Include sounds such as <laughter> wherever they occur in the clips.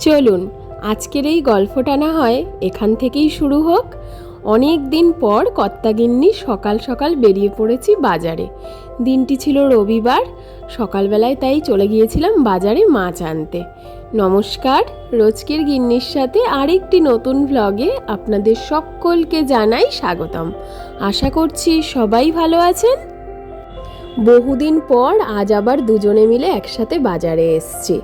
চলুন, আজকের এই গল্পটা না হয় এখান থেকেই শুরু হোক। অনেক দিন পর কর্তাগিন্নি সকাল সকাল বেরিয়ে পড়েছি বাজারে। দিনটি ছিল রবিবার, সকালবেলায় তাই চলে গিয়েছিলাম বাজারে মাছ আনতে। নমস্কার, রোজকের গিন্নির সাথে আরেকটি নতুন ভ্লগে আপনাদের সকলকে জানাই স্বাগতম। আশা করছি সবাই ভালো আছেন। বহুদিন পর আজ আবার দুজনে মিলে একসাথে বাজারে এসছি।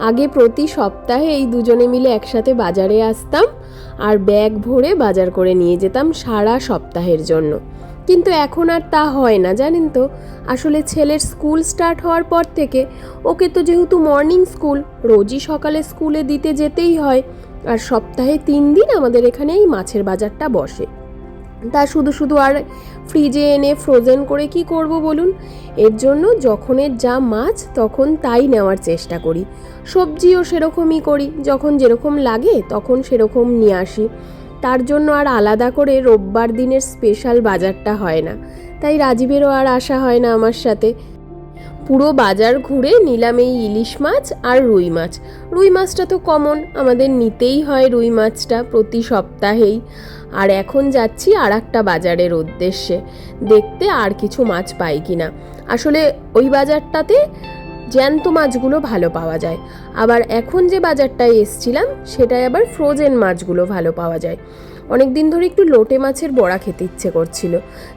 আগে প্রতি সপ্তাহে এই দুজনে মিলে একসাথে বাজারে আসতাম আর ব্যাগ ভরে বাজার করে নিয়ে যেতাম সারা সপ্তাহের জন্য। কিন্তু এখন আর তা হয় না, জানেন তো? আসলে ছেলের স্কুল স্টার্ট হওয়ার পর থেকে ওকে তো যেহেতু মর্নিং স্কুল, রোজই সকালে স্কুলে দিতে যেতেই হয় আর সপ্তাহে তিন দিন আমাদের এখানে এই মাছের বাজারটা বসে। তা শুধু শুধু আর ফ্রিজে এনে ফ্রোজেন করে কি করব বলুন? এর জন্য যখনের যা মাছ, তখন তাই নেওয়ার চেষ্টা করি। সবজিও সেরকমই করি, যখন যেরকম লাগে তখন সেরকম নিয়ে আসি। তার জন্য আর আলাদা করে রোববার দিনের স্পেশাল বাজারটা হয় না। তাই রাজীবেরও আর আসা হয় না আমার সাথে। পুরো বাজার ঘুরে নিলাম এই ইলিশ মাছ আর রুই মাছ। রুই মাছটা তো কমন আমাদের নিতেই হয় রুই মাছটা প্রতি সপ্তাহেই। আর এখন যাচ্ছি আর একটা বাজারের উদ্দেশ্যে, দেখতে আর কিছু মাছ পাই কিনা। আসলে ওই বাজারটাতে জ্যান্ত মাছগুলো ভালো পাওয়া যায়। আবার এখন যে বাজারটায় এসছিলাম, সেটায় আবার ফ্রোজেন মাছগুলো ভালো পাওয়া যায়। অনেক দিন ধরে একটু লোটে মাছের বড়া খেতে ইচ্ছে করছিল,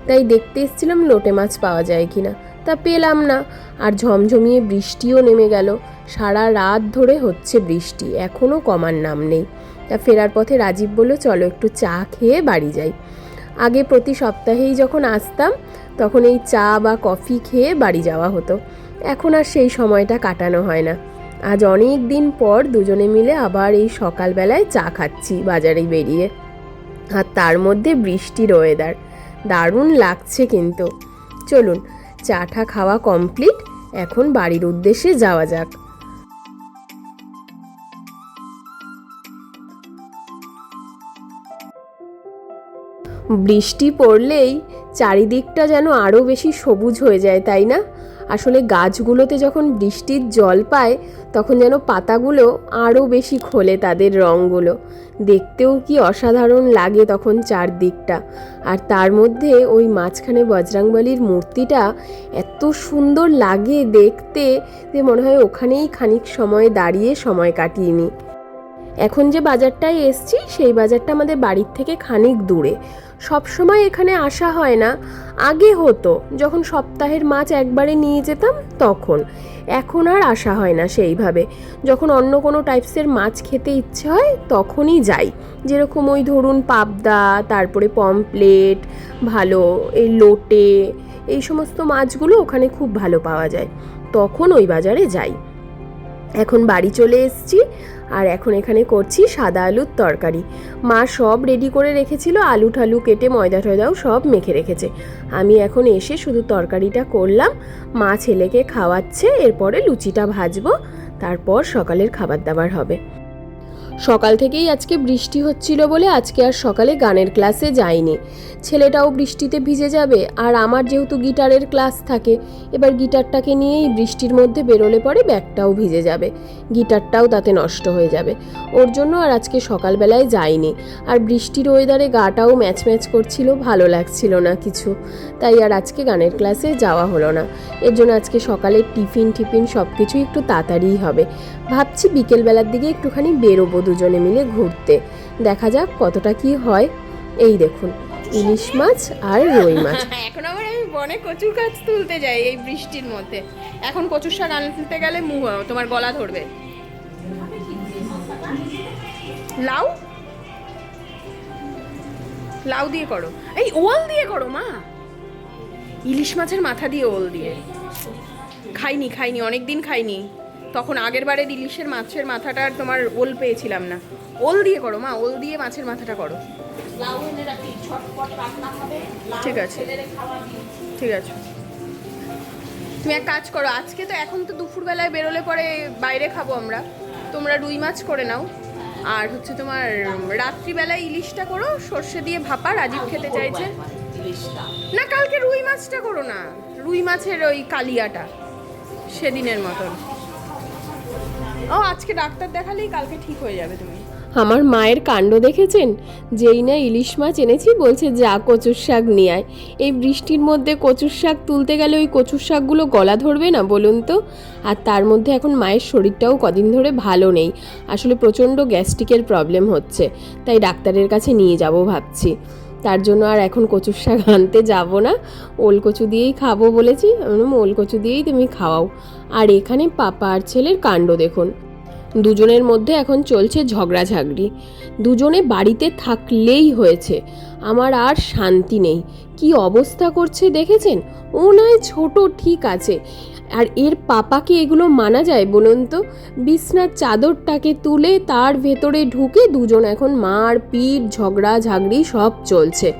তাই দেখতে এসছিলাম লোটে মাছ পাওয়া যায় কিনা। তা পেলাম না। আর ঝমঝমিয়ে বৃষ্টিও নেমে গেল। সারা রাত ধরে হচ্ছে বৃষ্টি এখনও কমার নাম নেই। তা ফেরার পথে রাজীব বলল, চলো একটু চা খেয়ে বাড়ি যাই। আগে প্রতি সপ্তাহেই যখন আসতাম, তখন এই চা বা কফি খেয়ে বাড়ি যাওয়া হতো। এখন আর সেই সময়টা কাটানো হয় না। আজ অনেক দিন পর দুজনে মিলে আবার এই সকালবেলায় চা খাচ্ছি বাজারে বেরিয়ে। আর তার মধ্যে বৃষ্টির ওয়েদার দারুণ লাগছে কিন্তু। চলুন চাটা খাওয়া কমপ্লিট, এখন বাড়ির উদ্দেশ্যে যাওয়া যাক। বৃষ্টি পড়লেই চারিদিকটা যেন আরও বেশি সবুজ হয়ে যায়, তাই না? আসলে গাছগুলোতে যখন বৃষ্টির জল পায়, তখন যেন পাতাগুলো আরও বেশি খোলে তাদের রঙগুলো। দেখতেও কি অসাধারণ লাগে তখন চারদিকটা। আর তার মধ্যে ওই মাঝখানে বজরাংবলির মূর্তিটা এত সুন্দর লাগে দেখতে যে মনে হয় ওখানেই খানিক সময় দাঁড়িয়ে সময় কাটিয়ে নিই এখন যে বাজারটায় এসছি, সেই বাজারটা আমাদের বাড়ির থেকে খানিক দূরে। সব সময় এখানে আসা হয় না। আগে হতো, যখন সপ্তাহের মাছ একবারে নিয়ে যেতাম, তখন। এখন আর আসা হয় না সেইভাবে। যখন অন্য কোনো টাইপসের মাছ খেতে ইচ্ছে হয়, তখনই যাই। যেরকম ওই ধরুন পাবদা, তারপরে পমপ্লেট, ভালো এই লোটে, এই সমস্ত মাছগুলো ওখানে খুব ভালো পাওয়া যায়। তখন ওই বাজারে যাই। এখন বাড়ি চলে এসেছি। আর এখন এখানে করছি সাদা আলুর তরকারি। মা সব রেডি করে রেখেছিল, আলু ঠালু কেটে ময়দা টয়দাও সব মেখে রেখেছে। আমি এখন এসে শুধু তরকারিটা করলাম, মা ছেলেকে খাওয়াচ্ছে, এরপরে লুচিটা ভাজবো, তারপর সকালের খাবার দাবার হবে। সকাল থেকেই আজকে বৃষ্টি হচ্ছিল বলে আজকে আর সকালে গানের ক্লাসে যাইনি। ছেলেটাও বৃষ্টিতে ভিজে যাবে, আর আমার যেহেতু গিটারের ক্লাস থাকে, এবার গিটারটাকে নিয়েই বৃষ্টির মধ্যে বেরোলে পরে ব্যাগটাও ভিজে যাবে, গিটারটাও তাতে নষ্ট হয়ে যাবে। ওর জন্য আর আজকে সকালবেলায় যাইনি, আর বৃষ্টির ওয়েদারে গাটাও ম্যাচ ম্যাচ করছিল, ভালো লাগছিল না কিছু, তাই আর আজকে গানের ক্লাসে যাওয়া হলো না। এর জন্য আজকে সকালে টিফিন টিফিন সব কিছুই একটু তাড়াতাড়িই হবে। ভাবছি বিকেলবেলার দিকে একটুখানি বেরোবো দুজনে মিলে ঘুরতে। দেখা যাক কতটা কি হয়। এই দেখুন ইলিশ মাছ আর রুই <laughs> মাছ। এখন আবার আমি বনে কচুর গাছ তুলতে যাই এই বৃষ্টির মধ্যে। এখন কচুর শাক আনতে গেলে মুখ তোমার গলা ধরবে। লাউ? লাউ দিয়ে করো। এই ওল দিয়ে করো মা। ইলিশ মাছের মাথা দিয়ে ওল দিয়ে। খাইনি খাইনি অনেক দিন খাইনি। তখন আগের বারে ইলিশের মাছের মাথাটা আর তোমার ওল পেয়েছিলাম না। ওল দিয়ে করো, মা, ওল দিয়ে মাছের মাথাটা করো। ঠিক আছে। ঠিক আছে। তুমি এক কাজ করো, আজকে তো এখন তো দুপুরবেলায় বেরোলে পরে বাইরে খাব আমরা। তোমরা রুই মাছ করে নাও। আর হচ্ছে তোমার রাত্রিবেলায় ইলিশটা করো, সর্ষে দিয়ে ভাপা, রাজীব খেতে চাইছে। না, কালকে রুই মাছটা করো না। রুই মাছের ওই কালিয়াটা, সেদিনের মতন। ও, আজকে ডাক্তার দেখালেই কালকে ঠিক হয়ে যাবে তুমি। আমার মায়ের কাণ্ড দেখেছেন? যেই না ইলিশ মাছ এনেছি, বলছে যা কচুর শাক নিয়ে আয়। এই বৃষ্টির মধ্যে কচুর শাক তুলতে গেলে ওই কচুর শাকগুলো গলা ধরবে না বলুন তো? আর তার মধ্যে এখন মায়ের শরীরটাও কদিন ধরে ভালো নেই। আসলে প্রচণ্ড গ্যাস্ট্রিকের প্রবলেম হচ্ছে। তাই ডাক্তারের কাছে নিয়ে যাব ভাবছি। তার জন্য আর এখন কচুর শাক আনতে যাব না। ওল কচু দিয়েই খাব বলেছি। ওল কচু দিয়েই তুমি খাওয়াও। আর এখানে পাপা আর ছেলের কাণ্ড দেখুন। দুজনের মধ্যে এখন চলছে ঝগড়াঝাগড়ি। দুজনে বাড়িতে থাকলেই হয়েছে। আমার আর শান্তি নেই। কি অবস্থা করছে দেখেছেন? ও নয় ছোট ঠিক আছে। আর এর পাপাকে এগুলো মানা যায় বলুন তো? বিছনার চাদরটাকে তুলে তার ভেতরে ঢুকে দুজন এখন মার পিট ঝগড়া ঝাগড়ি সব চলছে।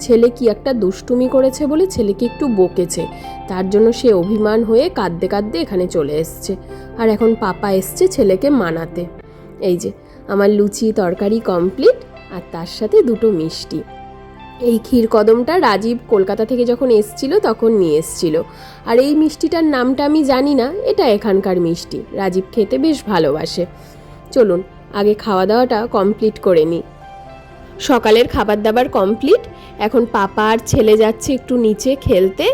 ছেলে কি একটা দুষ্টুমি করেছে বলে ছেলেকে একটু বকেছে। তার জন্য সে অভিমান হয়ে কাঁদতে কাঁদতে এখানে চলে এসছে। আর এখন পাপা এসছে ছেলেকে মানাতে। এই যে, আমার লুচি তরকারি কমপ্লিট আর তার সাথে দুটো মিষ্টি। এই ক্ষীর কদমটা রাজীব কলকাতা থেকে যখন এসছিল তখন নিয়ে এসছিল। আর এই মিষ্টিটার নামটা আমি জানি না, এটা এখানকার মিষ্টি। রাজীব খেতে বেশ ভালোবাসে। চলুন, আগে খাওয়া দাওয়াটা কমপ্লিট করে নিই। সকালের খাবার দাবার কমপ্লিট এখন পাপা আর ছেলে যাচ্ছে একটু নিচে খেলতে।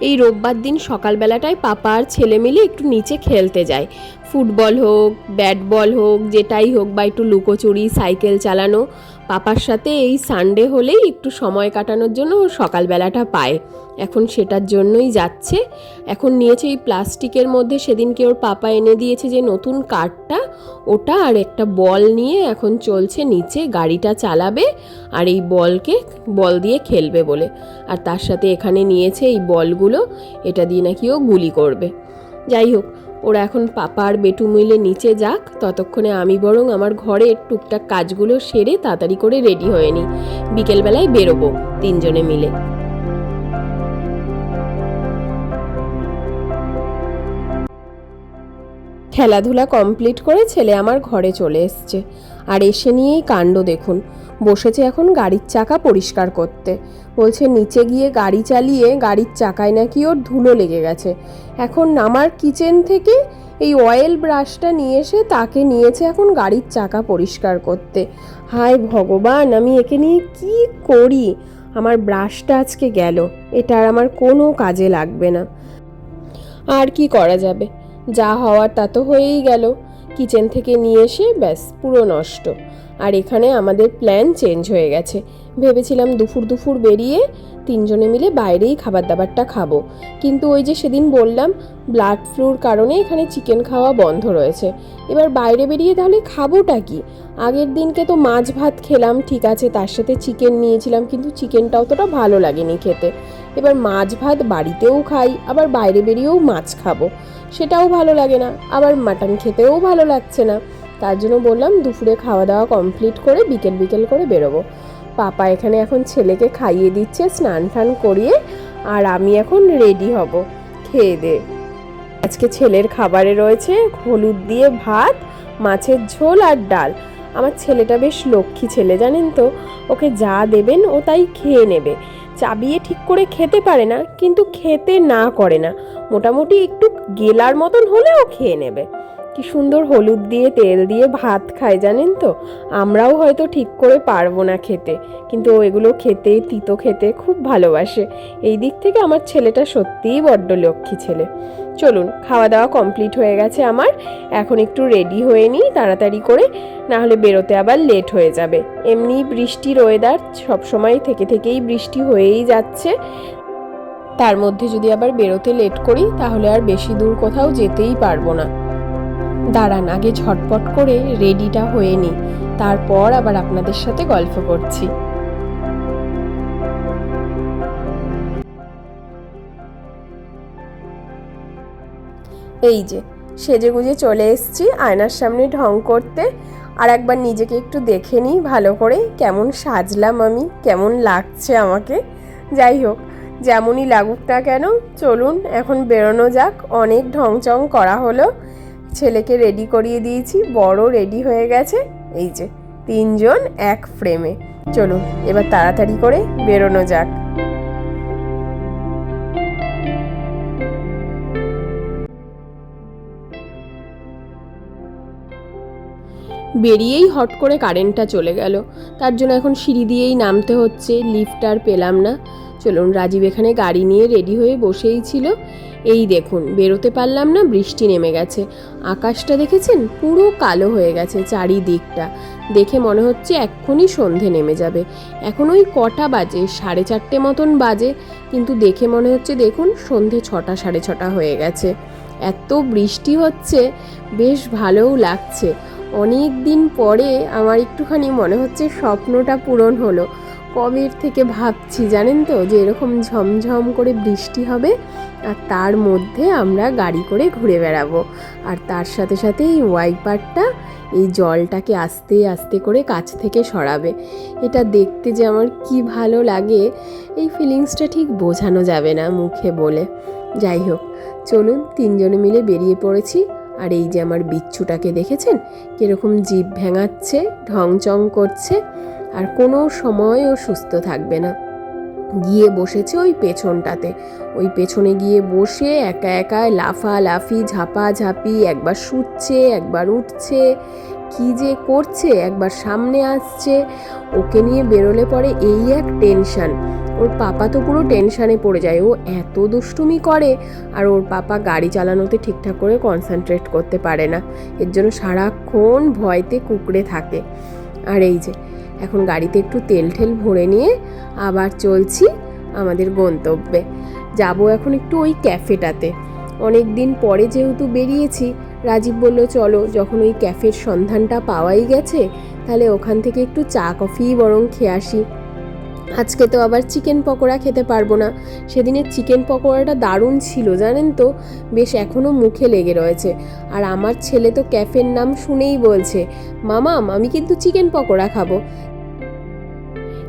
এই রোববার দিন সকালবেলাটায় পাপা আর ছেলে মিলে একটু নিচে খেলতে যায়। ফুটবল হোক, ব্যাট বল হোক, যেটাই হোক বা একটু লুকোচুরি, সাইকেল চালানো পাপার সাথে এই সানডে হলেই একটু সময় কাটানোর জন্য সকালবেলাটা পায়। এখন সেটার জন্যই যাচ্ছে। এখন নিয়েছে এই প্লাস্টিকের মধ্যে সেদিনকে ওর পাপা এনে দিয়েছে যে নতুন কাঠটা, ওটা আর একটা বল নিয়ে এখন চলছে নিচে, গাড়িটা চালাবে আর এই বলকে বল দিয়ে খেলবে বলে। আর তার সাথে এখানে নিয়েছে এই বলগুলো, এটা দিয়ে নাকি ও গুলি করবে। যাই হোক ওরা এখন পাপা আর বেটু মিলে নিচে যাক, ততক্ষণে আমি বরং আমার ঘরে টুকটাক কাজগুলো সেরে তাড়াতাড়ি করে রেডি হয়ে নিই বিকেলবেলায় বেরোবো তিনজনে মিলে। খেলাধুলা কমপ্লিট করে ছেলে আমার ঘরে চলে এসছে। আর এসে নিয়েই কাণ্ড দেখুন। বসেছে এখন গাড়ির চাকা পরিষ্কার করতে। বলছে, নিচে গিয়ে গাড়ি চালিয়ে গাড়ির চাকায় নাকি ওর ধুলো লেগে গেছে। এখন আমার কিচেন থেকে এই অয়েল ব্রাশটা নিয়ে এসে তাকে নিয়েছে এখন গাড়ির চাকা পরিষ্কার করতে। হায় ভগবান, আমি একে নিয়ে কি করি? আমার ব্রাশটা আজকে গেল, এটা আর আমার কোনো কাজে লাগবে না। আর কি করা যাবে? যা হওয়ার তা তো হয়েই গেল। কিচেন থেকে নিয়ে এসে ব্যাস, পুরো নষ্ট। আর এখানে আমাদের প্ল্যান চেঞ্জ হয়ে গেছে। ভেবেছিলাম দুপুর দুপুর বেরিয়ে তিনজনে মিলে বাইরেই খাবার দাবারটা খাব। কিন্তু ওই যে সেদিন বললাম ব্লাড ফ্লুর কারণে এখানে চিকেন খাওয়া বন্ধ রয়েছে। এবার বাইরে বেরিয়ে তাহলে খাবোটা কি? আগের দিনকে তো মাছ ভাত খেলাম, ঠিক আছে, তার সাথে চিকেন নিয়েছিলাম, কিন্তু চিকেনটা অতটা ভালো লাগেনি খেতে। এবার মাছ ভাত বাড়িতেও খাই, আবার বাইরে বেরিয়েও মাছ খাব। সেটাও ভালো লাগে না, আবার মাটন খেতেও ভালো লাগছে না। তার জন্য বললাম, দুপুরে খাওয়া দাওয়া কমপ্লিট করে বিকেল বিকেল করে বেরোবো। পাপা এখানে এখন ছেলেকে খাইয়ে দিচ্ছে, স্নান টান করিয়ে, আর আমি এখন রেডি হব। খেয়ে দে। আজকে ছেলের খাবারে রয়েছে হলুদ দিয়ে ভাত, মাছের ঝোল আর ডাল। আমার ছেলেটা বেশ লক্ষ্মী ছেলে, জানেন তো? ওকে যা দেবেন ও তাই খেয়ে নেবে। চাবিয়ে ঠিক করে খেতে পারে না, কিন্তু খেতে না করে না। মোটামুটি একটু গেলার মতন হলেও খেয়ে নেবে। কি সুন্দর হলুদ দিয়ে তেল দিয়ে ভাত খায় জানেন তো? আমরাও হয়তো ঠিক করে পারব না খেতে। কিন্তু এগুলো খেতে, তিতো খেতে খুব ভালোবাসে। এই দিক থেকে আমার ছেলেটা সত্যিই বড্ড লক্ষ্মী ছেলে। চলুন, খাওয়া দাওয়া কমপ্লিট হয়ে গেছে আমার। এখন একটু রেডি হয়ে নিই তাড়াতাড়ি করে না হলে বেরোতে আবার লেট হয়ে যাবে। এমনি বৃষ্টির ওয়েদার সবসময় থেকে থেকেই বৃষ্টি হয়েই যাচ্ছে। তার মধ্যে যদি আবার বেরোতে লেট করি, তাহলে আর বেশি দূর কোথাও যেতেই পারব না। দাঁড়ান, আগে ঝটপট করে রেডিটা হয়ে নিই তারপর আবার আপনাদের সাথে গল্প করছি। এই যে সেজে গুজে চলে এসেছি আয়নার সামনে ঢং করতে। আর একবার নিজেকে একটু দেখে নিই ভালো করে, কেমন সাজলাম আমি, কেমন লাগছে আমাকে। যাই হোক, যেমনই লাগুক না কেন, চলুন, এখন বেরোনো যাক। অনেক ঢংচং করা হলো। ছেলেকে রেডি করিয়ে দিয়েছি, বড় রেডি হয়ে গেছে। এই যে, তিনজন এক ফ্রেমে চলুন, এবার তাড়াতাড়ি করে বেরোনো যাক। বেরিয়েই হট করে কারেন্টটা চলে গেল। তার জন্য এখন সিঁড়ি দিয়েই নামতে হচ্ছে লিফট আর পেলাম না। চলুন, রাজীব এখানে গাড়ি নিয়ে রেডি হয়ে বসেই ছিল। এই দেখুন, বেরোতে পারলাম না, বৃষ্টি নেমে গেছে। আকাশটা দেখেছেন? পুরো কালো হয়ে গেছে চারিদিকটা। দেখে মনে হচ্ছে এক্ষুনি সন্ধে নেমে যাবে। এখন ওই কটা বাজে, সাড়ে চারটে মতন বাজে। কিন্তু দেখে মনে হচ্ছে, দেখুন, সন্ধে ছটা, সাড়ে ছটা হয়ে গেছে। এত বৃষ্টি হচ্ছে, বেশ ভালোও লাগছে। অনেক দিন পরে আমার একটুখানি মনে হচ্ছে স্বপ্নটা পূরণ হলো। কবের থেকে ভাবছি, জানেন তো, যে এরকম ঝমঝম করে বৃষ্টি হবে আর তার মধ্যে আমরা গাড়ি করে ঘুরে বেড়াবো। আর তার সাথে সাথে এই ওয়াইপারটা এই জলটাকে আস্তে আস্তে করে কাছ থেকে সরাবে। এটা দেখতে যে আমার কি ভালো লাগে, এই ফিলিংসটা ঠিক বোঝানো যাবে না মুখে বলে। যাই হোক, চলুন তিনজনে মিলে বেরিয়ে পড়েছি। আর এই যে আমার বিচ্ছুটাকে দেখেছেন? কীরকম জিভ ভেঙাচ্ছে, ঢংচং করছে। আর কোনো সময় ও সুস্থ থাকবে না। গিয়ে বসেছে ওই পেছনটাতে। ওই পেছনে গিয়ে বসে একা একা লাফা লাফি ঝাপা ঝাপি একবার শুচ্ছে, একবার উঠছে, কি যে করছে, একবার সামনে আসছে, ওকে নিয়ে বেরোলে পরে এই এক টেনশান। ওর পাপা তো পুরো টেনশানে পড়ে যায়, ও এত দুষ্টুমি করে, আর ওর পাপা গাড়ি চালানোতে ঠিকঠাক করে কনসেন্ট্রেট করতে পারে না। এর জন্য সারাক্ষণ ভয়তে কুকড়ে থাকে। আর এই যে এখন গাড়িতে একটু তেল ঠেল ভরে নিয়ে আবার চলছি আমাদের গন্তব্যে। যাব এখন একটু ওই ক্যাফেটাতে। অনেক দিন পরে যেহেতু বেরিয়েছি, রাজীব বলল, চলো, যখন ওই ক্যাফের সন্ধানটা পাওয়াই গেছে, তাহলে ওখান থেকে একটু চা কফি বরং খেয়ে আসি। আজকে তো আবার চিকেন পকোড়া খেতে পারব না। সেদিনের চিকেন পকোড়াটা দারুণ ছিল, জানেন তো? বেশ এখনও মুখে লেগে রয়েছে। আর আমার ছেলে তো ক্যাফের নাম শুনেই বলছে মামাম আমি কিন্তু চিকেন পকোড়া খাব।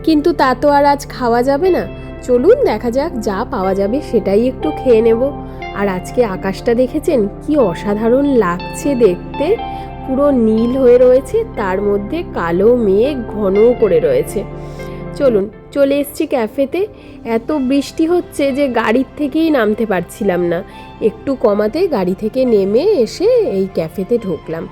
কিন্তু তা তো আর আজ খাওয়া যাবে না। চলুন দেখা যাক, যা পাওয়া যাবে সেটাই একটু খেয়ে নেব। আর আজকে আকাশটা দেখেছেন? কি অসাধারণ লাগছে দেখতে। পুরো নীল হয়ে রয়েছে, তার মধ্যে কালো মেঘ ঘন করে রয়েছে। চলুন চলে এসছি ক্যাফেতে। এত বৃষ্টি হচ্ছে যে গাড়ির থেকেই নামতে পারছিলাম না। একটু কমাতে গাড়ি থেকে নেমে এসে এই ক্যাফেতে ঢুকলাম।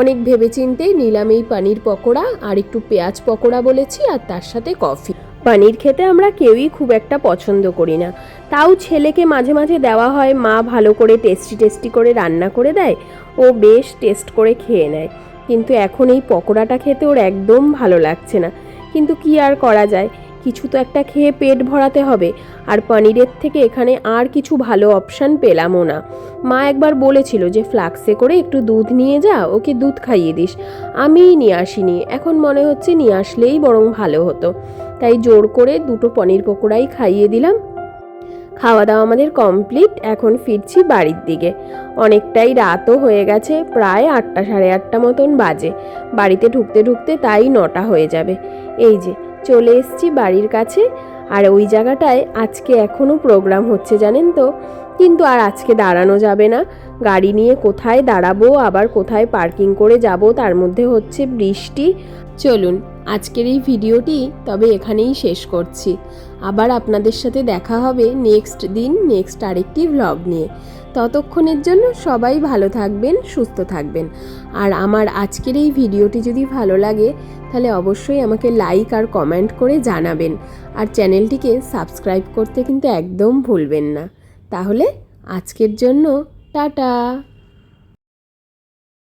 অনেক ভেবেচিন্তে নিলাম এই পানির পকোড়া আর একটু পেঁয়াজ পকোড়া বলেছি আর তার সাথে কফি। পানির খেতে আমরা কেউই খুব একটা পছন্দ করি না। তাও ছেলেকে মাঝে মাঝে দেওয়া হয়, মা ভালো করে টেস্টি টেস্টি করে রান্না করে দেয়, ও বেশ টেস্ট করে খেয়ে নেয়। কিন্তু এখন এই পকোড়াটা খেতে ওর একদম ভালো লাগছে না। কিন্তু কি আর করা যায়? কিছু তো একটা খেয়ে পেট ভরাতে হবে। আর পনিরের থেকে এখানে আর কিছু ভালো অপশান পেলামও না। মা একবার বলেছিল যে, ফ্লাক্সে করে একটু দুধ নিয়ে যা, ওকে দুধ খাইয়ে দিস। আমিই নিয়ে আসিনি। এখন মনে হচ্ছে নিয়ে আসলেই বরং ভালো হতো। তাই জোর করে দুটো পনির পকোড়াই খাইয়ে দিলাম। খাওয়া দাওয়া আমাদের কমপ্লিট এখন ফিরছি বাড়ির দিকে। অনেকটাই রাতও হয়ে গেছে, প্রায় আটটা সাড়ে আটটা মতন বাজে। বাড়িতে ঢুকতে ঢুকতে তাই নটা হয়ে যাবে। এই যে, চলে এসছি বাড়ির কাছে। আর ওই জায়গাটায় আজকে এখনও প্রোগ্রাম হচ্ছে, জানেন তো? কিন্তু আর আজকে দাঁড়ানো যাবে না। গাড়ি নিয়ে কোথায় দাঁড়াবো, আবার কোথায় পার্কিং করে যাব, তার মধ্যে হচ্ছে বৃষ্টি। চলুন আজকের এই ভিডিওটি তবে এখানেই শেষ করছি। আবার আপনাদের সাথে দেখা হবে নেক্সট দিন, নেক্সট আরেকটি ভ্লগ নিয়ে। ততক্ষণের জন্য সবাই ভালো থাকবেন, সুস্থ থাকবেন। আর আমার আজকের এই ভিডিওটি যদি ভালো লাগে, তাহলে অবশ্যই আমাকে লাইক আর কমেন্ট করে জানাবেন। আর চ্যানেলটিকে সাবস্ক্রাইব করতে কিন্তু একদম ভুলবেন না। তাহলে আজকের জন্য টাটা!